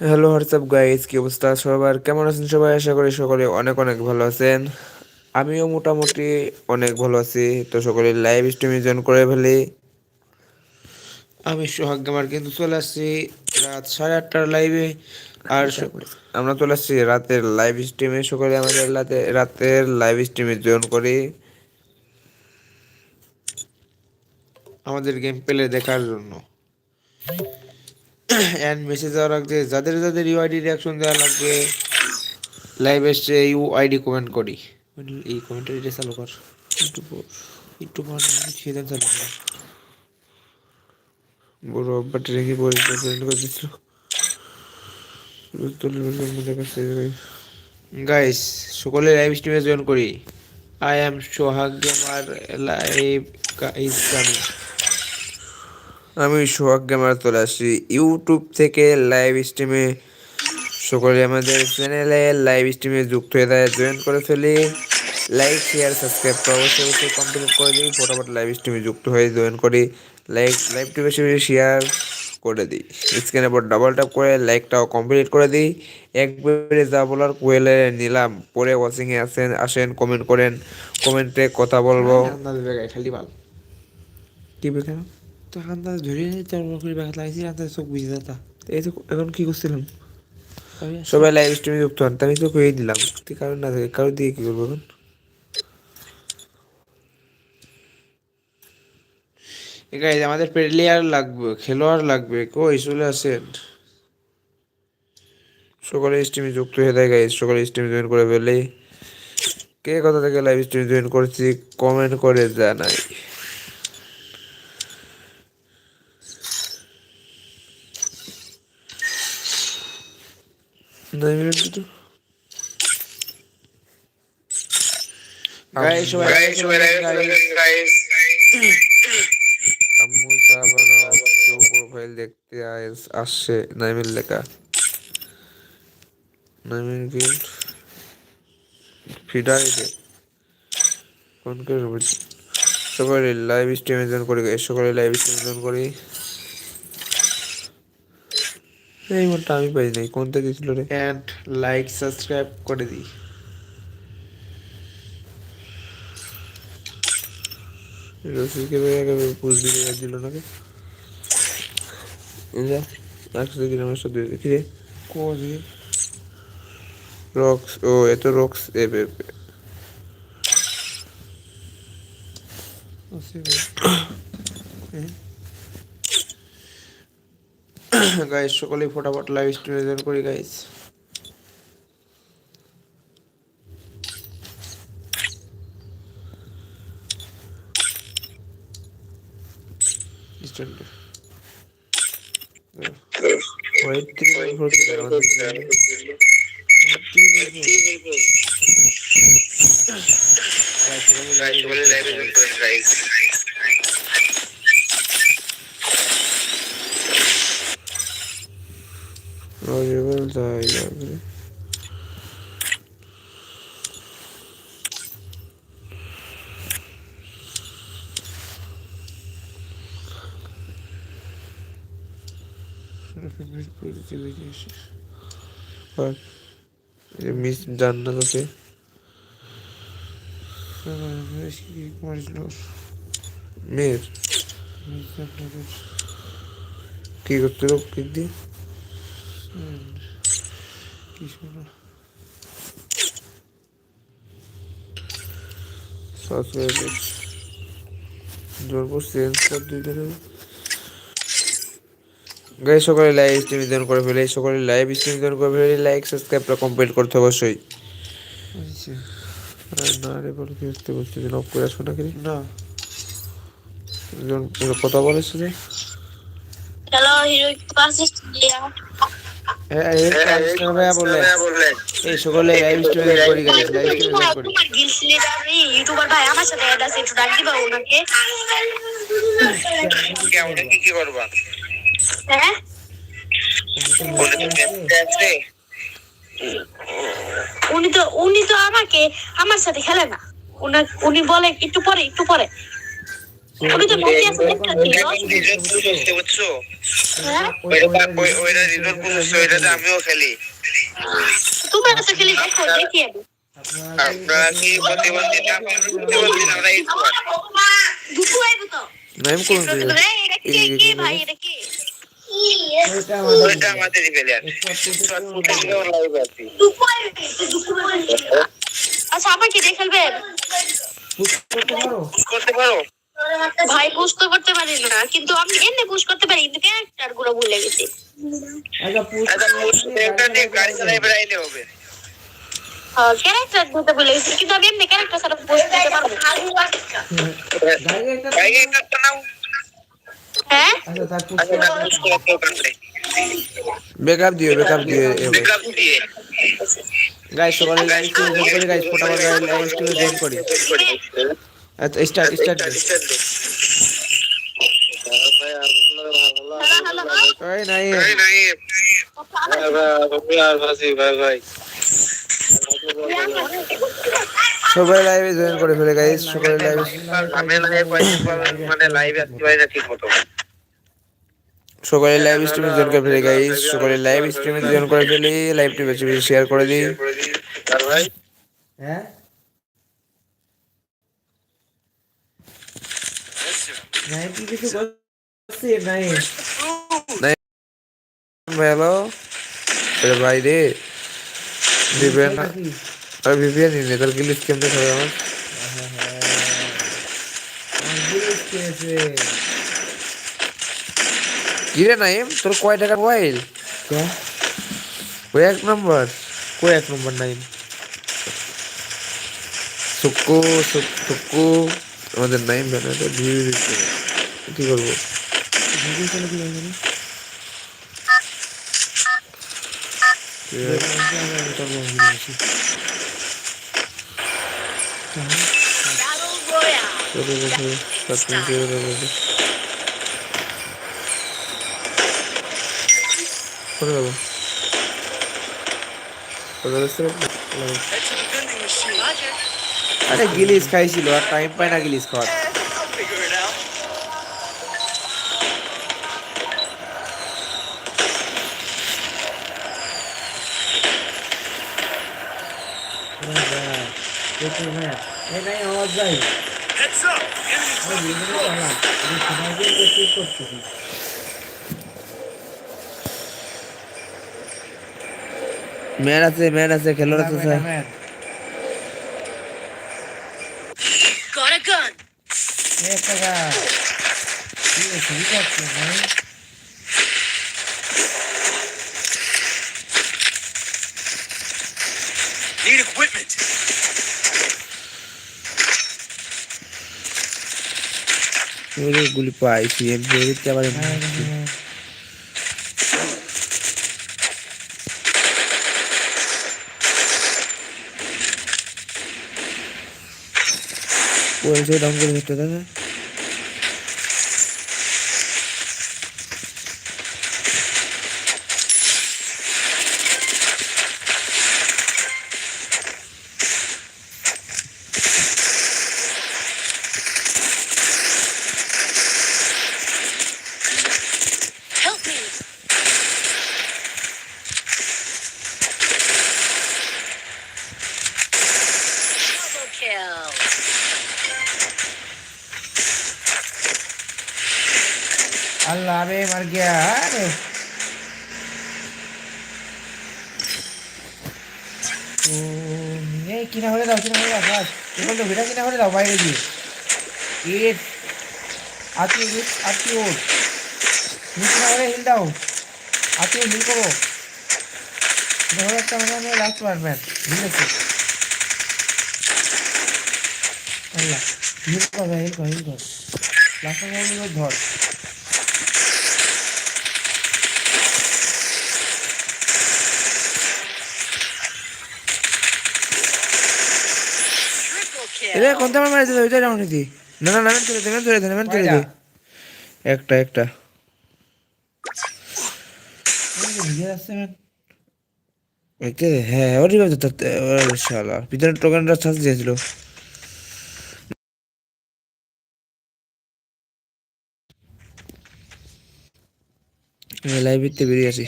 Hello WhatsApp guys কি অবস্থা সবার? কেমন আছেন সবাই? আশা করি সকলে অনেক অনেক ভালো আছেন। আমিও মোটামুটি অনেক ভালো আছি। তো সকলে লাইভ স্ট্রিমে জয়েন করে ফেলি। আমি সোহাগ গেমার কিন্তু চলে আসছি রাত সাড়ে আটটার লাইভে আর আমরা চলে আসছি রাতের লাইভ স্ট্রিমে সকলে আমাদের রাতে রাতের লাইভ স্ট্রিমে জয়েন করি। আমাদের গেম প্লে দেখার জন্য। অ্যান্ড মেসেজ দেওয়া লাগবে যাদের যাদের ইউআইডি রিয়াকশন দেওয়া লাগবে লাইভ এসছে ইউ আইডি কমেন্ট করি। এই কমেন্টটা চালু কর। একটু একটু সেদিন চালু কর। বড় অব্বাটি রেখে পরিষ্কার করে দিচ্ছিল গাইস সকলে লাইভ স্ট্রিমে জয়েন করি। I am Sohag gamer live guys coming আমি সোহাগ গেমার চলে আসছি ইউটিউব থেকে লাইভ স্ট্রিমে সকলে আমাদের চ্যানেলে লাইভ স্ট্রিমে যুক্ত হয়ে যায় জয়েন করে ফেলি। লাইক শেয়ার সাবস্ক্রাইব অবশ্যই অবশ্যই কমপ্লিট করে দিই ফটোফট লাইভ স্ট্রিমে যুক্ত হয়ে জয়েন করি। লাইক লাইভটি বেশি বেশি শেয়ার করে দিই। স্ক্রিনের পর ডাবল ট্যাপ করে লাইকটাও কমপ্লিট করে দিই। একবারে যা বলার কোয়েলে নিলাম। পরে ওয়াচিংয়ে আসেন আসেন কমেন্ট করেন। কমেন্টে কথা বলব। খালি ভালো। কি বেখান তো আন্দাজ ধরে নিয়ে চার করে ব্যাগ লাগছি আন্দাজ চোখ বুঝে যেতা এই তো এখন কি করছিলাম? সবাই লাইভ স্ট্রিমে যুক্ত হন আমি তো দিলাম কারণ না থাকে কারও দিয়ে কি করব এখন? গাইজ আমাদের প্লেয়ার লাগবে খেলোয়াড় লাগবে কই চলে আসেন? সকলে স্ট্রিমে যুক্ত হয়ে যায় গাইজ সকলে স্ট্রিমে জয়েন করে ফেলে। কে কথা থেকে লাইভ স্ট্রিমে জয়েন করেছি কমেন্ট করে জানাই নয় মিনিট তো গাইজ সবাই গাইজ আম্মু চা বানাও কেউ প্রোফাইল দেখতে আসছে। নাইমিল লেখা। নাইমিল গিল্ড কোন কে সকলে লাইভ স্ট্রিমে জয়েন করি। সকলে লাইভ স্ট্রিমে জয়েন করি। এই মনটা আমি পাই নাই কোনটা দিছিল রে? এন্ড লাইক সাবস্ক্রাইব করে দিই রসিকে ভাই আগে পুষ দিতে গেছিল নাকি? যা একশো দিন আমার সাথে কি রে? কোজি। রক্স ও এত রক্স এ বে বে। গাইস সকলেই ফটাফট লাইভ স্ট্রিমে জয়েন করি ওয়েট থেকে ফোর কি আমাদের রজেবল তাই লাগবে মিস জান্নাত আছে মেয়ের কি করতে লোক কি দিয়ে সাবস্ক্রাইবার জোর করছি এনসার দুই দিনে গাই সকালে লাইভ স্ট্রিম জয়েন করে ফেলে সকালে লাইভ স্ট্রিম জয়েন করে ফেলে লাইক সাবস্ক্রাইবটা কমপ্লিট করতে অবশ্যই আরে না রে বল কি বলছি যে করে আসব নাকি? না কথা বলেছে যে হ্যালো হিরো এই সকালে লাইভ স্ট্রিম করি গাইস লাইভ স্ট্রিম করি। গিলস লিডার ইউটিউবার ভাই আমার সাথে অ্যাড আছে একটু ডাক দিবা ওনাকে? হ্যাঁ? উনি তো উনি তো আমাকে আমার সাথে খেলে না। উনি বলে একটু পরে একটু পরে। আমি তো বলতে আছি দেখতেছি বুঝছ ওইটা রিজল্ট বুঝছ ওইটাতে আমিও খেলি তোমরা তো খেলি দেখো দেখি আমি আপনারা কি প্রতিবন্ধী না প্রতিবন্ধী আমরা এই দুপুর আইবো তো নাইম কোন এটা কে কে ভাই এটা কে ওইটা আমাদেরই প্লেয়ার লাইভ আছি দুপুর আইবে দুপুর আইবে আচ্ছা আমার কি দিয়ে খেলবেন করতে পারো ভাই পুশ তো করতে পারি না কিন্তু আমি এমনি পুশ করতে পারি কিন্তু ক্যারেক্টারগুলো ভুলে গেছি আচ্ছা ক্যারেক্টার দিতে ভুলে গেছি কিন্তু আমি এমনি ক্যারেক্টার ছাড়া পুশ দিতে পারব হ্যাঁ আচ্ছা ব্যাকআপ দিও ব্যাকআপ দিও ব্যাকআপ দিয়ে গাইস সকালে লাইভ স্ট্রিমে করি গাইস ফটাফট লাইভ স্ট্রিমে জয়েন করি আচ্ছা স্টার্ট স্টার্ট হ্যালো হ্যালো ওই নাই নাই ভাই ভাই সবাই লাইভে জয়েন করে ফেলে গাইস সকালে লাইভ আমি লাইভ মানে লাইভ আসতে পারি না ঠিক মতো সকালে লাইভ স্ট্রিমে জয়েন করে ফেলে গাইস সকালে লাইভ স্ট্রিমে জয়েন করে ফেলি লাইভটি বেশি বেশি শেয়ার করে দিই। আর ভাই? হ্যাঁ? নাই কি কিছু করছে নাই হ্যালো ভাই রে। নিয়ে তার আমার কি নাইম? তোর কয় টাকা মোবাইল? ওই এক নম্বর। কই এক নম্বর নাইম? সুক্কু সুক্কু আমাদের নাইম ব্যানারে ভিউ দিচ্ছে। কি করব করে দেবো আরে গিলিস খাইছিল আর টাইম পায় না গিলিস খাওয়ার। এই নাই আওয়াজ যাই ওই বিভিন্ন চালা আমি সমাজে বেশি করতেছি ম্যান আছে ম্যান আছে খেলোয়াড় আছে স্যার Got a gun. এক টাকা কি ছবি করছে নাই Need equipment. ওরে গুলি পাইছি এমনি দিতে আবার বলছে ডাউন করে ধরতে দাদা अल्लाह बे मर गया अरे তো এই কিনা হলে দাও কিনা হলে দাও বাস এখন তো ভিড়া কিনা হলে দাও বাইরে গিয়ে এট আতি আতি ওট কিনা হলে হিল দাও আতি হিল করো ধরো একটা মানে লাস্ট ওয়ান ম্যান হিল আছে আল্লাহ হিল কর হিল কর হিল কর লাস্ট ওয়ান ধর এটা কোন তোমার মারি দিল ওইটা রাউন্ড দি না না নামেন তুলে দেবেন তুলে দেবেন তুলে একটা একটা। হ্যাঁ, হ্যাঁ ওরই ভাবতে শালা। টোকেনটা দিয়েছিল লাইভ বেরিয়ে আসি।